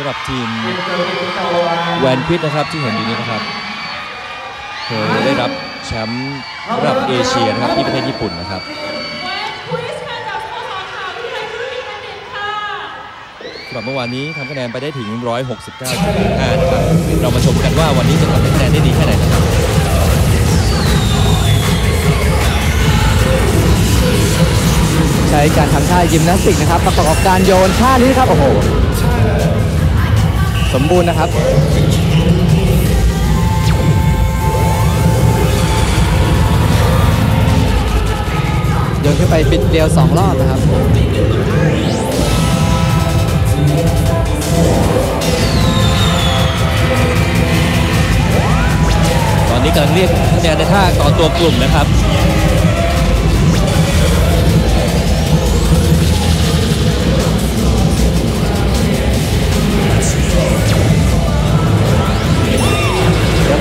สำหรับทีมแวนควิดนะครับที่เห็นอยู่นี้นะครับเคยได้รับแชมป์ระดับเอเชียนะครับที่ประเทศญี่ปุ่นนะครับแวนควิสค่ะจากสโมสรมหาวิทยาลัยธุรกิจบัณฑิตค่ะสำหรับเมื่อวานนี้ทำคะแนนไปได้ถึง 169.5นะครับเรามาชมกันว่าวันนี้จะทำคะแนนได้ดีแค่ไหนนะครับใช้การทำท่ายิมนาสติกนะครับประกอบกับการโยนท่านี้ครับโอ้โห สมบูรณ์นะครับ โยนขึ้นไปบิดเดียวสองรอบนะครับตอนนี้กำลังเรียกคะแนนในท่าต่อตัวกลุ่มนะครับ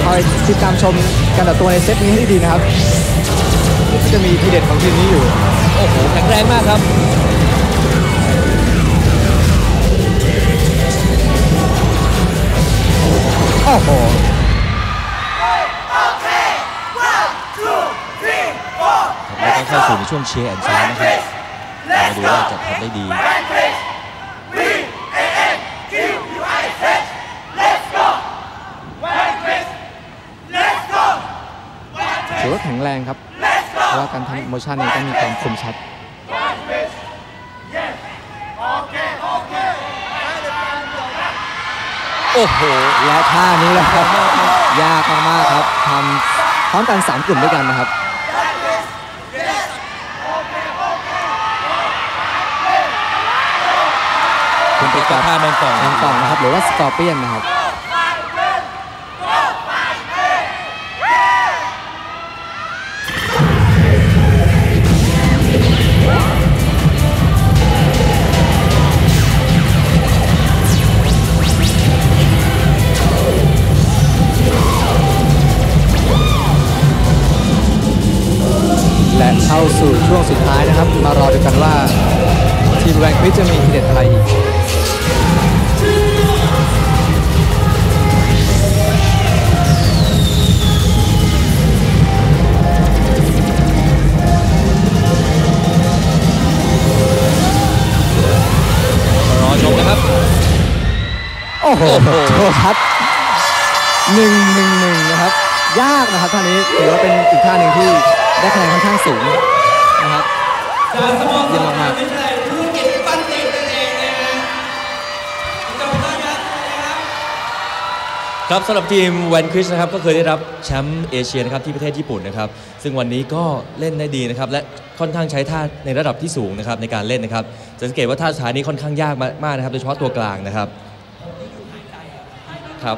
คอยติดตามชมการต่อตัวในเซตนี้ให้ดีนะครับจะมีทีเด็ดของทีมนี้อยู่ โอ้โหแข็งแรงมากครับโอ้โหแล้วก็เข้าสู่ในช่วงเชียร์แอนด์ซาวนะครับเรามาดูว่าจะทำได้ดี ถือว่าแข็ งแรงครับ เพราะว่าการทำโมชั่นนี้ต้องมีความคมชัดโอ้โห และท่านี้แหละครับ ยากมากๆครับทำพร้อมกันสามกลุ่มด้วยกันนะครับคุณเป็นกับท่าแมงป่องทางต่องนะครับ หรือว่าสกอร์เปียนนะครับ เข้าสู่ช่วงสุดท้ายนะครับ มารอดูกันว่า ทีมแวนควิดจะมีทีเด็ดอะไรอีกรอชมนะครับโอ้โหโอ้โหโทพัดหนึ่งหนึ่งหนึ่งนะครับ ยากนะครับท่านี้ถือว่าเป็นอีกท่าหนึ่งที่ ได้คะแนนค่อนข้างสูงนะครับจากสมสเยี่ยมรมากวิทยาลัยธุรกิจบัณฑิตนั่นเองนะฮะจบต้อนรับนะครับครับสำหรับทีมแวนคริสนะครับก็เคยได้รับแชมป์เอเชียนะครับที่ประเทศญี่ปุ่นนะครับ ซึ่งวันนี้ก็เล่นได้ดีนะครับและค่อนข้างใช้ท่าในระดับที่สูงนะครับในการเล่นนะครับจะสังเกตว่าท่าสุดท้ายนี้ค่อนข้างยากมากนะครับโดยเฉพาะตัวกลางนะครับครับ